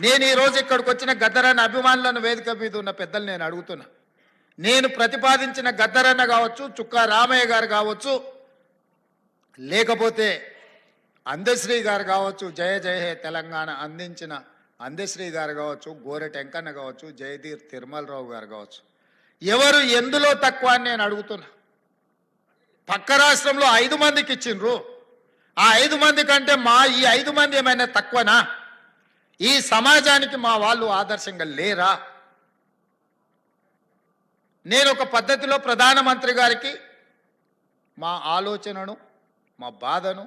నేను ఈరోజు ఇక్కడికి వచ్చిన గద్దరన్న అభిమానులను వేదిక మీద ఉన్న పెద్దలు నేను అడుగుతున్నా. నేను ప్రతిపాదించిన గద్దరన్న కావచ్చు చుక్కా రామయ్య గారు కావచ్చు లేకపోతే అందశ్రీ గారు కావచ్చు జయ జయ హే తెలంగాణ అందించిన అందశ్రీ గారు కావచ్చు గోరె టెంకన్న కావచ్చు జయధీర్ తిరుమలరావు గారు కావచ్చు. ఎవరు ఎందులో తక్కువ అని నేను అడుగుతున్నా. పక్క రాష్ట్రంలో ఐదు మందికి ఇచ్చిండ్రు. ఆ ఐదు మంది కంటే మా ఈ ఐదు మంది ఏమైనా తక్కువనా? ఈ సమాజానికి మా వాళ్ళు ఆదర్శంగా లేరా? నేను ఒక పద్ధతిలో ప్రధానమంత్రి గారికి మా ఆలోచనను మా బాధను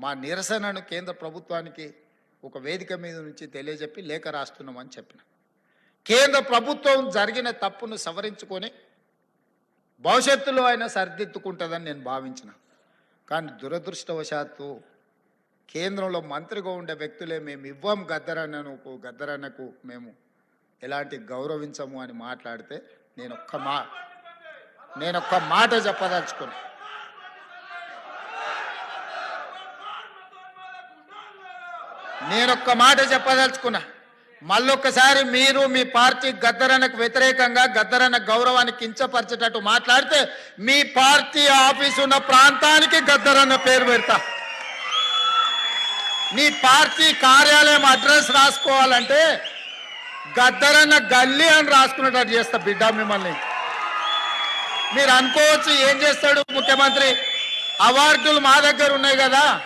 మా నిరసనను కేంద్ర ప్రభుత్వానికి ఒక వేదిక మీద నుంచి తెలియజెప్పి లేఖ రాస్తున్నామని చెప్పిన. కేంద్ర ప్రభుత్వం జరిగిన తప్పును సవరించుకొని భవిష్యత్తులో అయినా సరిదిద్దుకుంటుందని నేను భావించిన. కానీ దురదృష్టవశాత్తు కేంద్రంలో మంత్రిగా ఉండే వ్యక్తులే మేము ఇవ్వం గద్దరన్నకు గద్దరన్నకు మేము ఎలాంటి గౌరవించము అని మాట్లాడితే నేను ఒక్క మా నేను ఒక్క మాట చెప్పదలుచుకున్నా. నేనొక్క మాట చెప్పదలుచుకున్నా. మళ్ళొక్కసారి మీరు మీ పార్టీ గద్దరన్నకు వ్యతిరేకంగా గద్దరన్న గౌరవాన్ని కించపరిచేటట్టు మాట్లాడితే మీ పార్టీ ఆఫీస్ ఉన్న ప్రాంతానికి గద్దరన్న పేరు పెడతా. నీ పార్టీ కార్యాలయం అడ్రస్ రాసుకోవాలంటే గద్దరన్న గల్లీ అని రాసుకునేటట్టు చేస్తా బిడ్డ మిమ్మల్ని. మీరు అనుకోవచ్చు ఏం చేస్తాడు ముఖ్యమంత్రి? అవార్డులు మా దగ్గర ఉన్నాయి కదా.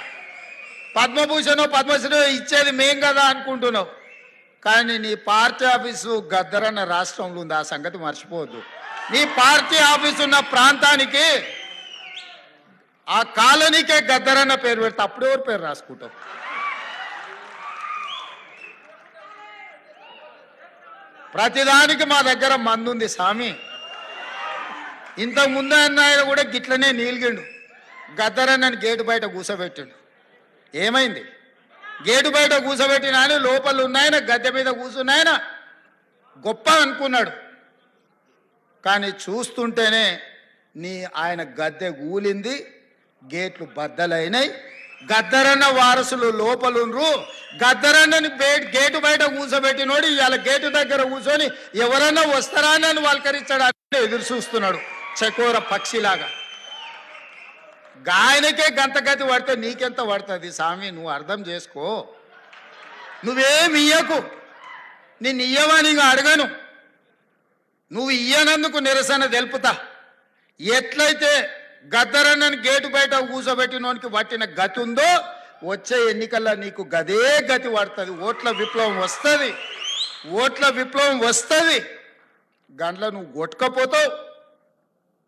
పద్మభూషణ్ పద్మశ్రీ ఇచ్చేది మేం కదా అనుకుంటున్నావు కానీ నీ పార్టీ ఆఫీసు గద్దరన్న రాష్ట్రంలో ఉంది. ఆ సంగతి మర్చిపోవద్దు. నీ పార్టీ ఆఫీసు ఉన్న ప్రాంతానికి ఆ కాలనీకే గద్దరన్న పేరు పెడితే అప్పుడు ఎవరు పేరు రాసుకుంటావు? ప్రతిదానికి మా దగ్గర మందు ఉంది స్వామి. ఇంతకు ముందు అన్న ఆయన కూడా గిట్లనే నీలిగిండు. నన్ను గేటు బయట కూసబెట్టిండు. ఏమైంది? గేటు బయట కూసబెట్టిన ఆయన లోపల ఉన్నాయన గద్దె మీద కూర్చున్నాయన గొప్ప అనుకున్నాడు. కానీ చూస్తుంటేనే నీ ఆయన గద్దె కూలింది గేట్లు బద్దలైనాయి గద్దరన్న వారసులు లోపలుండ్రు. గద్దరన్నని గేటు బయట కూర్చోబెట్టినోడు ఇవాళ గేటు దగ్గర కూర్చొని ఎవరన్నా వస్తారా అని వాళ్ళకరించడానికి ఎదురు చూస్తున్నాడు చకోర పక్షిలాగా. గాయనకే గంతగతి పడితే నీకెంత పడుతుంది స్వామి నువ్వు అర్థం చేసుకో. నువ్వేమి ఇయ్యకు. నిన్ను ఇయ్యవని ఇంకా అడగను. నువ్వు ఇయ్యనందుకు నిరసన తెలుపుతా. ఎట్లయితే గద్దరన్నని గేటు బయట కూర్చోబెట్టినోనికి పట్టిన గతి ఉందో వచ్చే ఎన్నికల్లో నీకు గదే గతి పడుతుంది. ఓట్ల విప్లవం వస్తుంది. ఓట్ల విప్లవం వస్తుంది. గంటలో నువ్వు కొట్టుకపోతావు.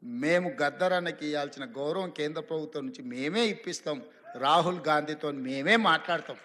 మేము గద్దరన్నకి ఇవ్వాల్సిన గౌరవం కేంద్ర ప్రభుత్వం నుంచి మేమే ఇప్పిస్తాం. రాహుల్ గాంధీతో మేమే మాట్లాడతాం.